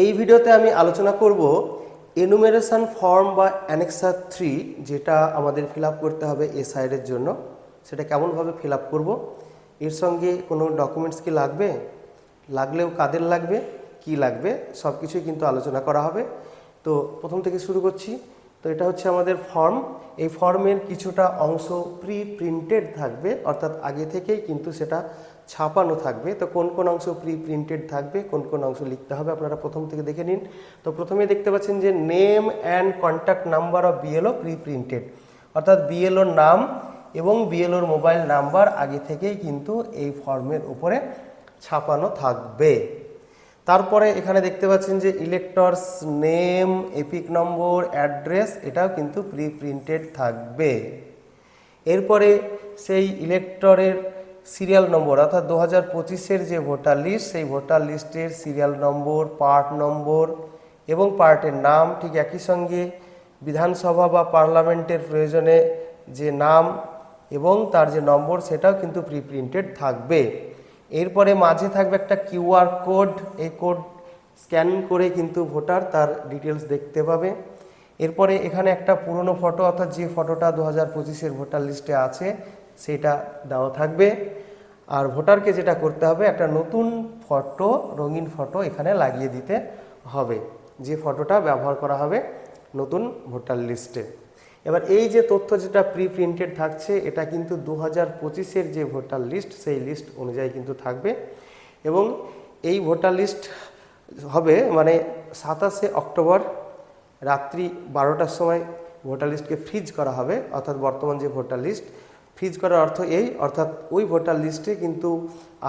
এই ভিডিওতে আমি আলোচনা করব এনুমেরেশন ফর্ম বা অ্যানেক্সার থ্রি যেটা আমাদের ফিল করতে হবে এ সাইডের জন্য। সেটা কেমনভাবে ফিল আপ করব? এর সঙ্গে কোনো ডকুমেন্টস কি লাগবে? লাগলেও কাদের লাগবে? কি লাগবে? সব কিছুই কিন্তু আলোচনা করা হবে। তো প্রথম থেকে শুরু করছি। তো এটা হচ্ছে আমাদের ফর্ম এই ফর্মের কিছুটা অংশ প্রি প্রিন্টেড থাকবে। অর্থাৎ আগে থেকেই কিন্তু সেটা ছাপানো থাকবে। তো কোন কোন অংশ প্রি প্রিন্টেড থাকবে, কোন কোন অংশ লিখতে হবে আপনারা প্রথম থেকে দেখে নিন। তো প্রথমে দেখতে পাচ্ছেন যে name and contact number of BLO pre printed অর্থাৎ বিএলওর নাম এবং বিএলওর মোবাইল নাম্বার আগে থেকেই কিন্তু এই ফর্মের উপরে ছাপানো থাকবে। তারপরে এখানে দেখতে পাচ্ছেন যে electors name EPIC number address এটাও কিন্তু প্রি প্রিন্টেড থাকবে। এরপরে সেই ইলেক্টরের সিরিয়াল নম্বর, অর্থাৎ দু হাজার পঁচিশের যে ভোটার লিস্ট, সেই ভোটার লিস্টের সিরিয়াল নম্বর, পার্ট নম্বর এবং পার্টের নাম ঠিক একই সঙ্গে বিধানসভা বা পার্লামেন্টের প্রয়োজনে যে নাম এবং তার যে নম্বর, সেটাও কিন্তু প্রিপ্রিন্টেড থাকবে। এরপরে মাঝে থাকবে একটা কিউআর কোড, এই কোড স্ক্যান করে কিন্তু ভোটার তার ডিটেলস দেখতে পাবে। এরপরে এখানে একটা পুরনো ফটো, অর্থাৎ যে ফটোটা দু হাজার পঁচিশের ভোটার লিস্টে আছে সেটা দেওয়া থাকবে। আর ভোটারকে যেটা করতে হবে, একটা নতুন ফটো, রঙিন ফটো এখানে লাগিয়ে দিতে হবে। যে ফটোটা ব্যবহার করা হবে নতুন ভোটার লিস্টে। এবার এই যে তথ্য যেটা প্রি প্রিন্টেড থাকছে, এটা কিন্তু দু হাজার পঁচিশের যে ভোটার লিস্ট, সেই লিস্ট অনুযায়ী কিন্তু থাকবে। এবং এই ভোটার লিস্ট হবে মানে সাতাশে অক্টোবর রাত্রি বারোটার সময় ভোটার লিস্টকে ফ্রিজ করা হবে। অর্থাৎ বর্তমান যে ভোটার লিস্ট ফ্রিজ করার অর্থ এই, অর্থাৎ ওই ভোটার লিস্টে কিন্তু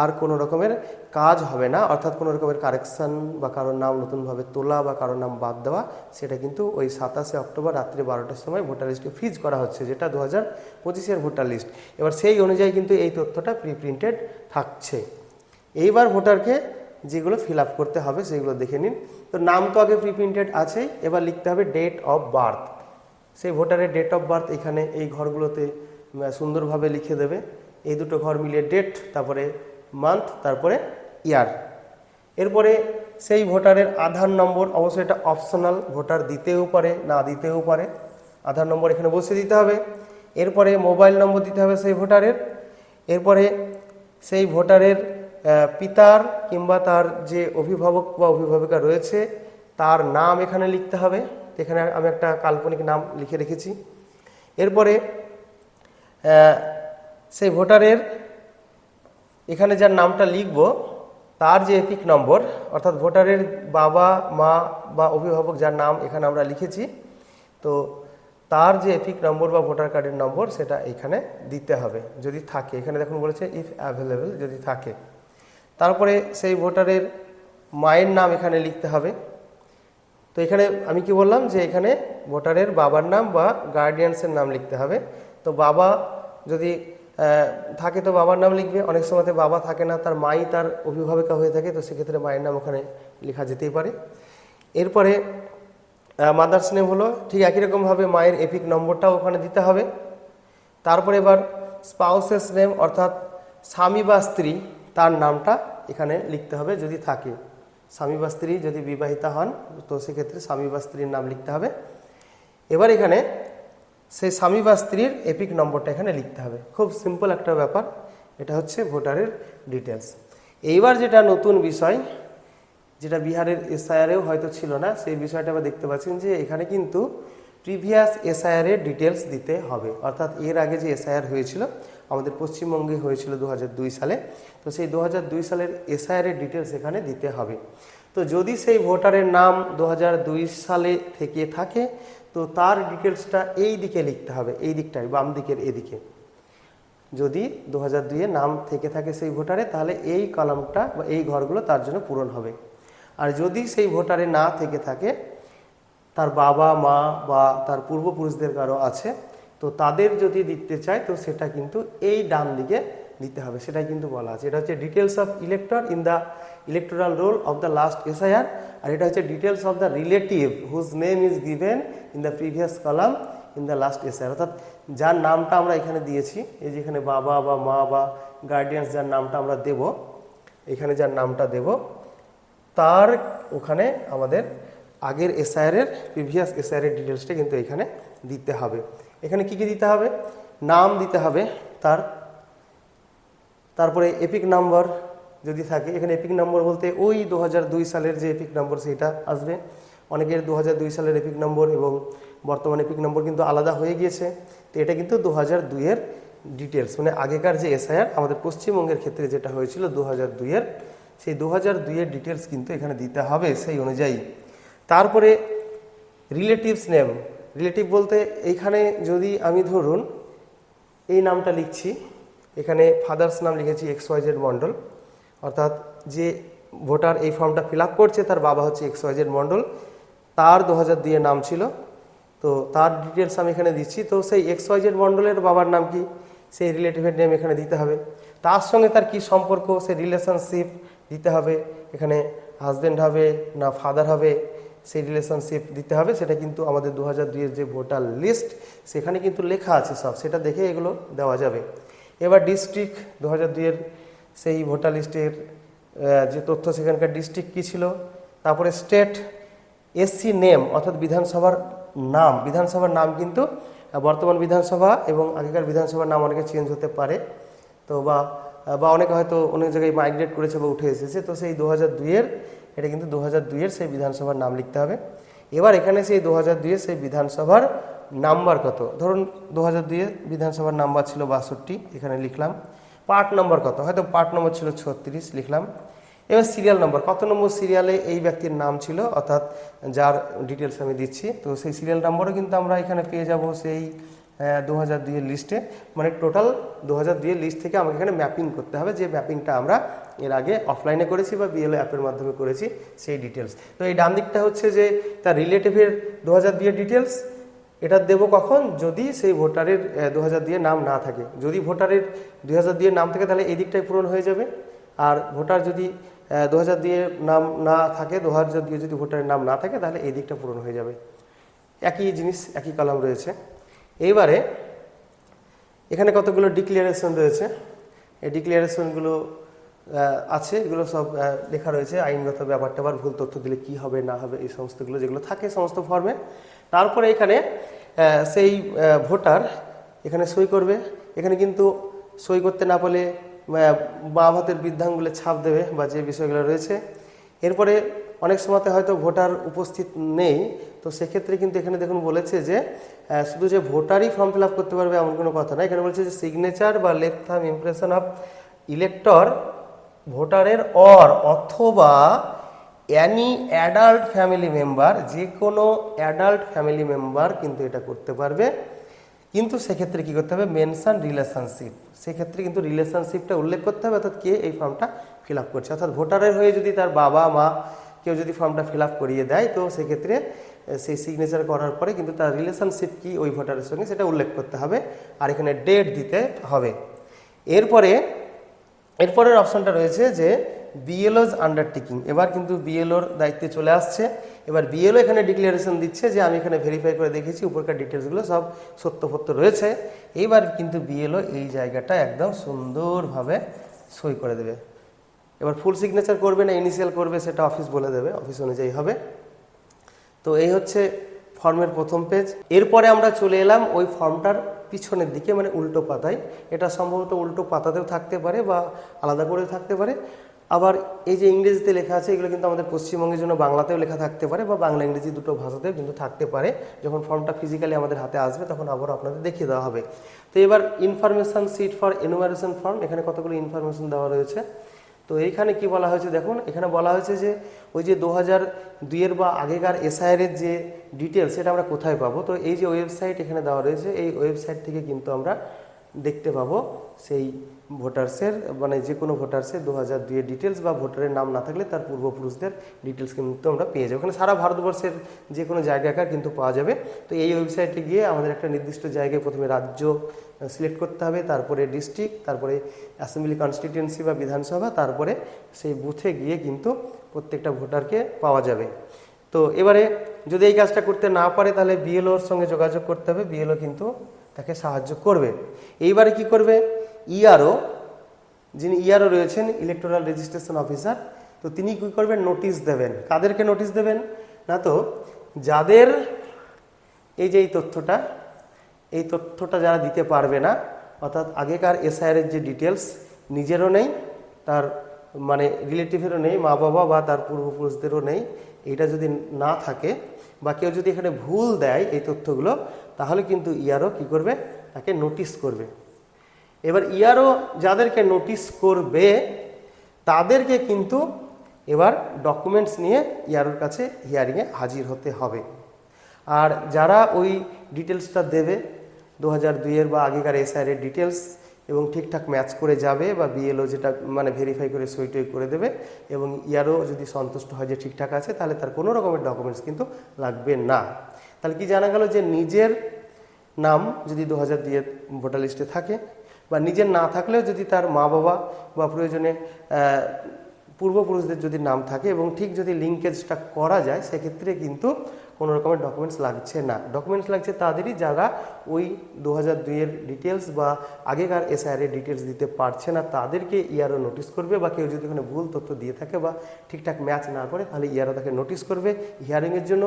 আর কোনো রকমের কাজ হবে না, অর্থাৎ কোনো রকমের কারেকশান বা কারোর নাম নতুনভাবে তোলা বা কারোর নাম বাদ দেওয়া, সেটা কিন্তু ওই সাতাশে অক্টোবর রাত্রি বারোটার সময় ভোটার লিস্টকে ফ্রিজ করা হচ্ছে, যেটা দু হাজার পঁচিশের ভোটার লিস্ট। এবার সেই অনুযায়ী কিন্তু এই তথ্যটা প্রি প্রিন্টেড থাকছে। এইবার ভোটারকে যেগুলো ফিল আপ করতে হবে সেগুলো দেখে নিন। তো নাম তো আগে প্রি প্রিন্টেড আছেই, এবার লিখতে হবে ডেট অফ বার্থ। সেই ভোটারের ডেট অফ বার্থ এখানে এই ঘরগুলোতে সুন্দরভাবে লিখে দেবে। এই দুটো ঘর মিলিয়ে ডেট তারপরে মান্থ তারপরে ইয়ার এরপরে সেই ভোটারের আধার নম্বর, অবশ্যই এটা অপশনাল ভোটার দিতেও পারে, না দিতেও পারে। আধার নম্বর এখানে বসে দিতে হবে। এরপরে মোবাইল নম্বর দিতে হবে সেই ভোটারের। এরপরে সেই ভোটারের পিতার কিংবা তার যে অভিভাবক বা অভিভাবিকা রয়েছে, তার নাম এখানে লিখতে হবে। এখানে আমি একটা কাল্পনিক নাম লিখে রেখেছি। এরপরে সেই ভোটারের এখানে যার নামটা লিখব, তার যে এপিক নম্বর, অর্থাৎ ভোটারের বাবা, মা বা অভিভাবক যার নাম এখানে আমরা লিখেছি, তো তার যে এপিক নম্বর বা ভোটার কার্ডের নম্বর সেটা এখানে দিতে হবে, যদি থাকে। এখানে দেখুন বলেছে ইফ অ্যাভেলেবেল যদি থাকে। তারপরে সেই ভোটারের মায়ের নাম এখানে লিখতে হবে। তো এখানে আমি কি বললাম যে এখানে ভোটারের বাবার নাম বা গার্ডিয়ানসের নাম লিখতে হবে। তো বাবা যদি থাকে তো বাবার নাম লিখবে। অনেক সময়তে বাবা থাকে না, তার মাই তার অভিভাবিকা হয়ে থাকে, তো সেক্ষেত্রে মায়ের নাম ওখানে লেখা যেতেই পারে। এরপরে মাদার্স নেম হলো, ঠিক একই রকমভাবে মায়ের এপিক নম্বরটাও ওখানে দিতে হবে। তারপরে এবার স্পাউসেস নেম অর্থাৎ স্বামী বা স্ত্রী, তার নামটা এখানে লিখতে হবে যদি থাকে। স্বামী বা স্ত্রী যদি বিবাহিতা হন, তো সেক্ষেত্রে স্বামী বা স্ত্রীর নাম লিখতে হবে। এবার এখানে সেই স্বামী বা স্ত্রীর এপিক নম্বরটা এখানে লিখতে হবে। খুব সিম্পল একটা ব্যাপার। এটা হচ্ছে ভোটারের ডিটেলস এইবার যেটা নতুন বিষয়, যেটা বিহারের এসআইআরেও হয়তো ছিল না, সেই বিষয়টা আমরা দেখতে পাচ্ছেন যে এখানে কিন্তু প্রিভিয়াস এসআইআর এর ডিটেলস দিতে হবে। অর্থাৎ এর আগে যে এসআইআর হয়েছিল, আমাদের পশ্চিমবঙ্গে হয়েছিল দু হাজার দুই সালে। তো সেই দু হাজার দুই সালের এসআইআর এর ডিটেলস এখানে দিতে হবে। তো যদি সেই ভোটারের নাম দু হাজার দুই সালে থেকে থাকে তো তার ডিটেলসটা এই দিকে লিখতে হবে, এই দিকটায়, বাম দিকের এদিকে। যদি দু হাজার দুইয়ে নাম থেকে থাকে সেই ভোটারে, তাহলে এই কলামটা বা এই ঘরগুলো তার জন্য পূরণ হবে। আর যদি সেই ভোটারে না থেকে থাকে, তার বাবা, মা বা তার পূর্বপুরুষদের কারও আছে, তো তাদের যদি দিতে চায়, তো সেটা কিন্তু এই ডান দিকে দিতে হবে, সেটাই কিন্তু বলা আছে। এটা হচ্ছে details of elector in the electoral roll of the last SIR আর এটা হচ্ছে details of the relative whose name is given in the previous column in the last SIR অর্থাৎ যার নামটা আমরা এখানে দিয়েছি, এই যে এখানে বাবা বা মা বা গার্ডিয়ানস যার নামটা আমরা দেব, এখানে যার নামটা দেব, তার ওখানে আমাদের আগের এসআইআরের প্রিভিয়াস এসআইআরের ডিটেলসটা কিন্তু এখানে দিতে হবে। এখানে কি কি দিতে হবে? নাম দিতে হবে তার তারপরে এপিক নাম্বার যদি থাকে, এখানে এপিক নম্বর বলতে ওই দু হাজার দুই সালের যে এপিক নম্বর সেটা আসবে। অনেকের দু হাজার দুই সালের এপিক নম্বর এবং বর্তমান এপিক নম্বর কিন্তু আলাদা হয়ে গিয়েছে। তো এটা কিন্তু দু হাজার দুইয়ের ডিটেলস মানে আগেকার যে এসআইআর আমাদের পশ্চিমবঙ্গের ক্ষেত্রে যেটা হয়েছিল দু হাজার দুইয়ের সেই দু হাজার দুইয়ের ডিটেলস কিন্তু এখানে দিতে হবে সেই অনুযায়ী। তারপরে রিলেটিভস নেম রিলেটিভ বলতে এইখানে যদি আমি ধরুন, এই নামটা লিখছি এখানে ফাদার্স নাম লিখেছি এক্স ওয়াই জেড মণ্ডল অর্থাৎ যে ভোটার এই ফর্মটা ফিল করছে, তার বাবা হচ্ছে এক্স ওয়াই জেড মণ্ডল তার দু হাজার দুইয়ের নাম ছিল। তো তার ডিটেলস আমি এখানে দিচ্ছি। তো সেই এক্স ওয়াই জেড মণ্ডলের বাবার নাম কি? সেই রিলেটিভের নেম এখানে দিতে হবে। তার সঙ্গে তার কি সম্পর্ক? সেই রিলেশনশিপ দিতে হবে। এখানে হাজব্যান্ড হবে না ফাদার হবে, সেই রিলেশনশিপ দিতে হবে। সেটা কিন্তু আমাদের দু হাজার দুইয়ের যে ভোটার লিস্ট সেখানে কিন্তু লেখা আছে সব। সেটা দেখে এগুলো দেওয়া যাবে। এবার ডিস্ট্রিক্ট দু হাজার দুইয়ের সেই ভোটার লিস্টের যে তথ্য সেখানকার ডিস্ট্রিক্ট কী ছিল? তারপরে স্টেট এসসি নেম অর্থাৎ বিধানসভার নাম। বিধানসভার নাম কিন্তু বর্তমান বিধানসভা এবং আগেকার বিধানসভার নাম অনেকে চেঞ্জ হতে পারে। তো বা বা অনেকে হয়তো অনেক জায়গায় মাইগ্রেট করেছে বা উঠে এসেছে। তো সেই দু হাজার দুইয়ের, এটা কিন্তু দু হাজার দুইয়ের সেই বিধানসভার নাম লিখতে হবে। এবার এখানে সেই দু হাজার দুইয়ের সেই বিধানসভার নাম্বার কত? ধরুন দু হাজার বিধানসভার নাম্বার ছিল বাষট্টি, এখানে লিখলাম। পার্ট নম্বর কত? হয়তো পার্ট নম্বর ছিল ছত্রিশ, লিখলাম। এবার সিরিয়াল নম্বর কত নম্বর সিরিয়ালে এই ব্যক্তির নাম ছিল? অর্থাৎ যার ডিটেলস আমি দিচ্ছি। তো সেই সিরিয়াল নম্বরও কিন্তু আমরা এখানে পেয়ে যাব সেই দু হাজার দুইয়ের লিস্টে মানে টোটাল দু হাজার দুইয়ের লিস্ট থেকে আমাকে এখানে ম্যাপিং করতে হবে। যে ম্যাপিংটা আমরা এর আগে অফলাইনে করেছি বা বিএলও অ্যাপের মাধ্যমে করেছি, সেই ডিটেলস তো এই ডান দিকটা হচ্ছে যে তার রিলেটিভের দু হাজার দুইয়ের ডিটেলস এটা দেবো কখন? যদি সেই ভোটারের দু হাজার দিয়ে নাম না থাকে। যদি ভোটারের দুই হাজার দিয়ে নাম থাকে, তাহলে এই দিকটাই পূরণ হয়ে যাবে। আর ভোটার যদি দু হাজার দিয়ে নাম না থাকে দু হাজার দিয়ে যদি ভোটারের নাম না থাকে, তাহলে এই দিকটা পূরণ হয়ে যাবে। একই জিনিস, একই কলাম রয়েছে। এইবারে, এখানে কতগুলো ডিক্লিয়ারেশন রয়েছে? এই ডিক্লিয়ারেশনগুলো আছে, এগুলো সব লেখা রয়েছে। আইনগত ব্যাপারটা আবার ভুল তথ্য দিলে কি হবে, না হবে, এই সমস্তগুলো যেগুলো থাকে, সমস্ত ফর্মে তারপরে এখানে সেই ভোটার এখানে সই করবে। এখানে কিন্তু সই করতে না পারলে বাম হাতের বৃদ্ধাঙ্গুলে ছাপ দেবে বা যে বিষয়গুলো রয়েছে। এরপরে অনেক সময়তে হয়তো ভোটার উপস্থিত নেই, তো সেক্ষেত্রে কিন্তু এখানে দেখুন বলেছে যে শুধু যে ভোটারই ফর্ম ফিল করতে পারবে এমন কোনো কথা না এখানে বলছে যে সিগনেচার বা left thumb impression of elector ভোটারের অর অথবা অ্যানি অ্যাডাল্ট ফ্যামিলি মেম্বার যে কোনো অ্যাডাল্ট ফ্যামিলি মেম্বার কিন্তু এটা করতে পারবে। কিন্তু সেক্ষেত্রে কী করতে হবে? মেনশন রিলেশনশিপ সেক্ষেত্রে কিন্তু রিলেশনশিপটা উল্লেখ করতে হবে, অর্থাৎ কে এই ফর্মটা ফিল আপ করছে। অর্থাৎ ভোটারের হয়ে যদি তার বাবা, মা কেউ যদি ফর্মটা ফিল আপ করিয়ে দেয়, তো সেক্ষেত্রে সেই সিগনেচার করার পরে কিন্তু তার রিলেশনশিপ কি ওই ভোটারের সঙ্গে সেটা উল্লেখ করতে হবে, আর এখানে ডেট দিতে হবে। এরপরে, এরপরের অপশনটা রয়েছে যে বিএলওজ আন্ডারটেকিং এবার কিন্তু বিএলওর দায়িত্বে চলে আসছে। এবার বিএলও এখানে ডিক্লারেশন দিচ্ছে যে আমি এখানে ভেরিফাই করে দেখেছি, উপরকার ডিটেলসগুলো সব সত্যপত্য রয়েছে। এইবার কিন্তু বিএলও এই জায়গাটা একদম সুন্দরভাবে সই করে দেবে। এবার ফুল সিগনেচার করবে না ইনিশিয়াল করবে, সেটা অফিস বলে দেবে অফিস অনুযায়ী হবে। তো এই হচ্ছে ফর্মের প্রথম পেজ এরপরে আমরা চলে এলাম ওই ফর্মটার পিছনের দিকে মানে উল্টো পাতায়। এটা সম্ভবত উল্টো পাতাতেও থাকতে পারে বা আলাদা করেও থাকতে পারে। আবার এই যে ইংরেজিতে লেখা আছে, এগুলো কিন্তু আমাদের পশ্চিমবঙ্গের জন্য বাংলাতেও লেখা থাকতে পারে বা বাংলা, ইংরেজি দুটো ভাষাতেও কিন্তু থাকতে পারে। যখন ফর্মটা ফিজিক্যালি আমাদের হাতে আসবে, তখন আবার আপনাদের দেখিয়ে দেওয়া হবে। তো এবার information sheet for enumeration form এখানে কতগুলো ইনফরমেশন দেওয়া রয়েছে? তো এইখানে কি বলা হয়েছে দেখুন, এখানে বলা হয়েছে যে ওই যে দু হাজার দুইয়ের বা আগেকার এসআইআরের যে ডিটেলস সেটা আমরা কোথায় পাবো? তো এই যে ওয়েবসাইট এখানে দেওয়া রয়েছে, এই ওয়েবসাইট থেকে কিন্তু আমরা দেখতে পাবো সেই ভোটার্সের মানে যে কোনো ভোটার্সের দু হাজার দুইয়ের ডিটেলস বা ভোটারের নাম না থাকলে তার পূর্বপুরুষদের ডিটেলস কিন্তু আমরা পেয়ে যাব। ওখানে সারা ভারতবর্ষের যে কোনো জায়গাকার কিন্তু পাওয়া যাবে। তো এই ওয়েবসাইটে গিয়ে আমাদের একটা নির্দিষ্ট জায়গায় প্রথমে রাজ্য সিলেক্ট করতে হবে, তারপরে ডিস্ট্রিক্ট তারপরে অ্যাসেম্বলি কনস্টিটিউয়েন্সি বা বিধানসভা, তারপরে সেই বুথে গিয়ে কিন্তু প্রত্যেকটা ভোটারকে পাওয়া যাবে। তো এবারে যদি এই কাজটা করতে না পারে, তাহলে বিএলওর সঙ্গে যোগাযোগ করতে হবে। বিএলও কিন্তু তাকে সাহায্য করবে। এইবারে কি করবে? ইআরও যিনি ইআরও রয়েছেন ইলেকটোরাল রেজিস্ট্রেশন অফিসার তো তিনি কী করবেন? নোটিশ দেবেন। কাদেরকে নোটিশ দেবেন? না তো, যাদের এই যে এই তথ্যটা এই তথ্যটা যারা দিতে পারবে না, অর্থাৎ আগেকার এসআইআরের যে ডিটেলস নিজেরও নেই, তার মানে রিলেটিভেরও নেই মা বাবা বা তার পূর্বপুরুষদেরও নেই এটা যদি না থাকে বা কেউ যদি এখানে ভুল দেয় এই তথ্যগুলো, তাহলে কিন্তু ইয়ারও কি করবে? তাকে নোটিশ করবে। এবার ইয়ারও যাদেরকে নোটিশ করবে, তাদেরকে কিন্তু এবার ডকুমেন্টস নিয়ে ইয়ারোর কাছে হিয়ারিংয়ে হাজির হতে হবে। আর যারা ওই ডিটেলসটা দেবে দু হাজার দুইয়ের বা আগেকার এসআইয়ের ডিটেলস এবং ঠিকঠাক ম্যাচ করে যাবে বা বিএলও যেটা মানে ভেরিফাই করে সই টই করে দেবে এবং ইয়ারও যদি সন্তুষ্ট হয় যে ঠিকঠাক আছে, তাহলে তার কোনো রকমের ডকুমেন্টস কিন্তু লাগবে না। তাহলে কি জানা গেল যে নিজের নাম যদি দু হাজার দুইয়ের ভোটার লিস্টে থাকে বা নিজের না থাকলেও যদি তার মা বাবা বা প্রয়োজনে পূর্বপুরুষদের যদি নাম থাকে এবং ঠিক যদি লিঙ্কেজটা করা যায়, সেক্ষেত্রে কিন্তু কোনো রকমের ডকুমেন্টস লাগছে না। ডকুমেন্টস লাগছে তাদেরই যারা ওই দু হাজার দুইয়ের ডিটেলস বা আগেকার এসআইআরের ডিটেলস দিতে পারছে না, তাদেরকে ইয়ারও নোটিশ করবে বা কেউ যদি ওখানে ভুল তথ্য দিয়ে থাকে বা ঠিকঠাক ম্যাচ না করে, তাহলে ইয়ারও তাকে নোটিশ করবে। হিয়ারিংয়ের জন্য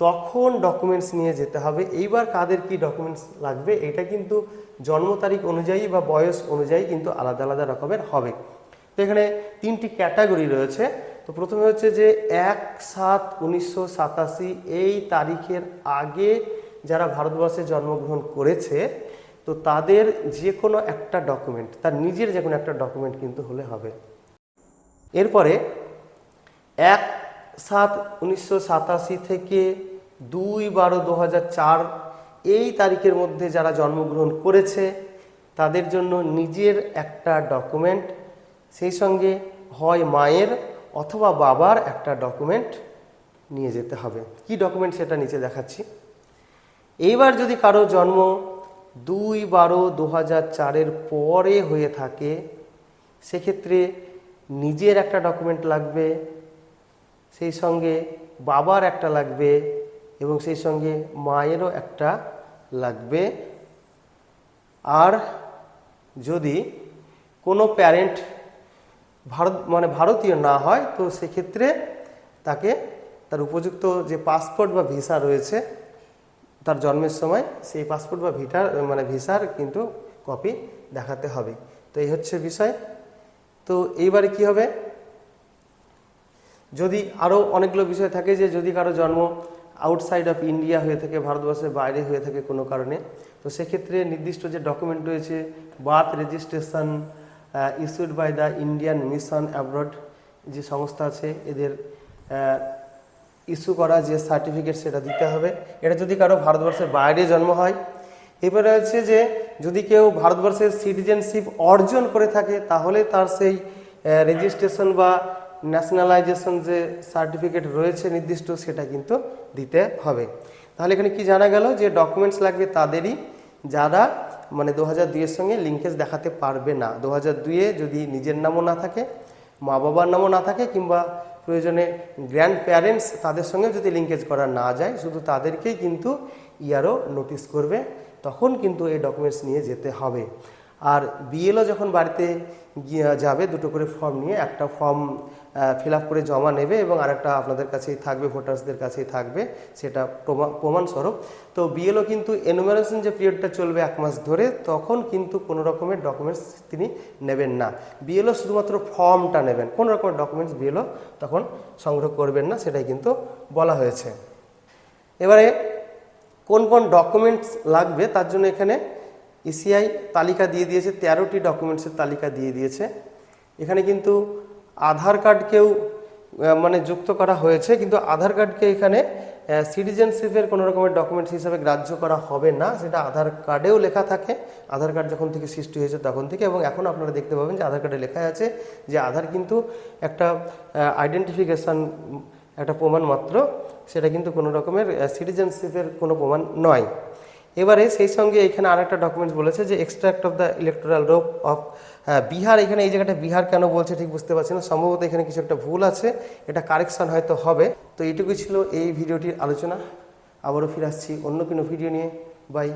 তখন ডকুমেন্টস নিয়ে যেতে হবে। এইবার কাদের কি ডকুমেন্টস লাগবে, এটা কিন্তু জন্ম তারিখ অনুযায়ী বা বয়স অনুযায়ী কিন্তু আলাদা আলাদা রকমের হবে। তো এখানে তিনটি ক্যাটাগরি রয়েছে। তো প্রথমে হচ্ছে যে এক সাত উনিশশো এই তারিখের আগে যারা ভারতবর্ষে জন্মগ্রহণ করেছে, তো তাদের যে কোনো একটা ডকুমেন্ট তার নিজের যে কোনো একটা ডকুমেন্ট কিন্তু হলে হবে। এরপরে এক সাত, উনিশশো থেকে দুই বারো দু এই তারিখের মধ্যে যারা জন্মগ্রহণ করেছে, তাদের জন্য নিজের একটা ডকুমেন্ট, সেই সঙ্গে হয় মায়ের অথবা বাবার একটা ডকুমেন্ট নিয়ে যেতে হবে। কি ডকুমেন্ট সেটা নিচে দেখাচ্ছি। এইবার যদি কারও জন্ম দুই বারো দু চারের পরে হয়ে থাকে, সেক্ষেত্রে নিজের একটা ডকুমেন্ট লাগবে সেই সঙ্গে বাবার একটা লাগবে এবং সেই সঙ্গে মায়েরও একটা লাগবে। আর যদি কোনো প্যারেন্ট ভারত মানে ভারতীয় না হয়, তো সেক্ষেত্রে তাকে তার উপযুক্ত যে পাসপোর্ট বা ভিসা রয়েছে, তার জন্মের সময় সেই পাসপোর্ট বা ভিটার মানে ভিসার কিন্তু কপি দেখাতে হবে। তো এই হচ্ছে বিষয়। তো এইবারে কি হবে? যদি আরও অনেকগুলো বিষয় থাকে যে যদি কারও জন্ম আউটসাইড অফ ইন্ডিয়া হয়ে থাকে, ভারতবর্ষের বাইরে হয়ে থাকে কোনো কারণে, তো সেক্ষেত্রে নির্দিষ্ট যে ডকুমেন্ট রয়েছে birth registration issued by the Indian mission abroad যে সংস্থা আছে, এদের ইস্যু করা যে সার্টিফিকেট সেটা দিতে হবে। এটা যদি কারও ভারতবর্ষের বাইরে জন্ম হয় এবারে হচ্ছে যে যদি কেউ ভারতবর্ষের সিটিজেনশিপ অর্জন করে থাকে, তাহলে তার সেই রেজিস্ট্রেশন বা ন্যাশনালাইজেশন যে সার্টিফিকেট রয়েছে নির্দিষ্ট, সেটা কিন্তু দিতে হবে। তাহলে এখানে কি জানা গেল যে ডকুমেন্টস লাগবে তাদেরই, যারা মানে দু হাজার দুইয়ের সঙ্গে লিঙ্কেজ দেখাতে পারবে না। দু হাজার দুইয়ে যদি নিজের নামও না থাকে মা বাবার নামও না থাকে, কিংবা প্রয়োজনে গ্র্যান্ড প্যারেন্টস তাদের সঙ্গে যদি লিঙ্কেজ করা না যায়, শুধু তাদেরকেই কিন্তু ইয়ারও নোটিশ করবে, তখন কিন্তু এই ডকুমেন্টস নিয়ে যেতে হবে। আর বিএলও যখন বাড়িতে যাবে, দুটো করে ফর্ম নিয়ে, একটা ফর্ম ফিল করে জমা নেবে এবং আরেকটা আপনাদের কাছেই থাকবে ভোটার্সদের কাছেই থাকবে, সেটা প্রমা- প্রমাণস্বরূপ। তো বিএলও কিন্তু এনুমারেশন যে পিরিয়ডটা চলবে এক মাস ধরে, তখন কিন্তু কোনো রকমের ডকুমেন্টস তিনি নেবেন না। বিএলও শুধুমাত্র ফর্মটা নেবেন। কোনো রকমের ডকুমেন্টস বিএলও তখন সংগ্রহ করবেন না, সেটাই কিন্তু বলা হয়েছে। এবারে কোন কোন ডকুমেন্টস লাগবে, তার জন্য এখানে ইসিআই তালিকা দিয়ে দিয়েছে, তেরোটি ডকুমেন্টসের তালিকা দিয়ে দিয়েছে। এখানে কিন্তু আধার কার্ডকেও মানে যুক্ত করা হয়েছে, কিন্তু আধার কার্ডকে এখানে সিটিজেনশিপের কোনো রকমের ডকুমেন্টস হিসাবে গ্রাহ্য করা হবে না। সেটা আধার কার্ডেও লেখা থাকে, আধার কার্ড যখন থেকে সৃষ্টি হয়েছে তখন থেকে, এবং এখন আপনারা দেখতে পাবেন যে আধার কার্ডে লেখা আছে যে আধার কিন্তু একটা আইডেন্টিফিকেশান একটা প্রমাণ মাত্র সেটা কিন্তু কোনো রকমের সিটিজেনশিপের কোনো প্রমাণ নয়। এবারে সেই সঙ্গে এখানে আর একটা ডকুমেন্টস বলেছে যে extract of the electoral roll of Bihar, এখানে এই জায়গাটা বিহার কেন বলছে ঠিক বুঝতে পারছি না। সম্ভবত এখানে কিছু একটা ভুল আছে, এটা কারেকশন হয়তো হবে। তো এটুকুই ছিল এই ভিডিওটির আলোচনা। আবারও ফিরে আসছি অন্য কোনো ভিডিও নিয়ে। বাই